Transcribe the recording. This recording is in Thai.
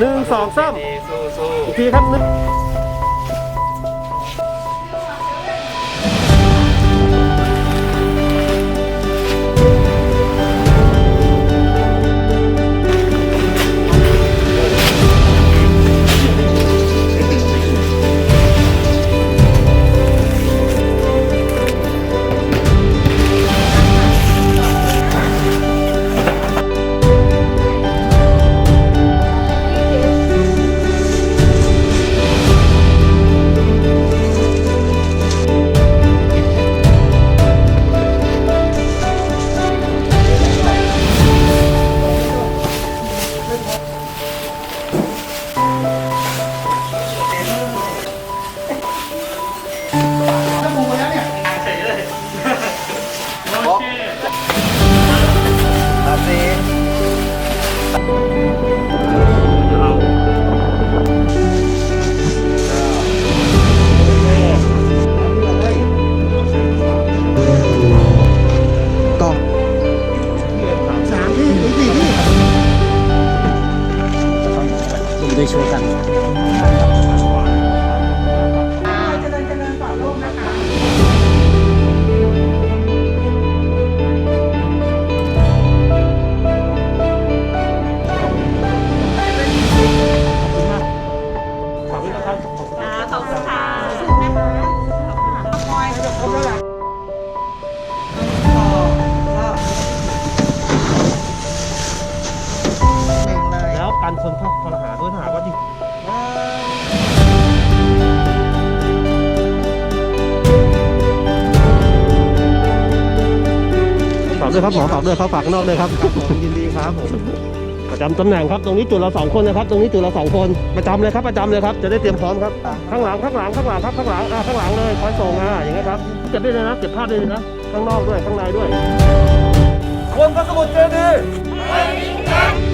หนึ่งสองสามดีสู้สู้อีกทีครับหนึ่ง ได้ช่วยกันเจริญเจริญต่อโลกนะคะขอบคุณนะครับขอบคุณครับขอบคุณค่ะสุดนะคะคอยจะครบแล้วล่ะแล้วการคนเข้าคอรหา ฝากด้วยครับหมอฝากด้วยครับฝากข้างนอกด้วยครับครับ ผมยินดีครับผมประจำตำแหน่งครับตรงนี้จุดละสองคนนะครับ ตรงนี้จุดละสองคนประจำเลยครับประจำเลยครับจะได้เตรียมพร้อมครับข้างหลังข้างหลังข้างหลังครับข้างหลังอ่าข้างหลังเลยคอยส่งอ่าอย่างเงี้ยครับเก็บได้เลยนะเก็บภาพได้เลยนะข้างนอกด้วยข้างในด้วย คนพระสมุทรเจดีย์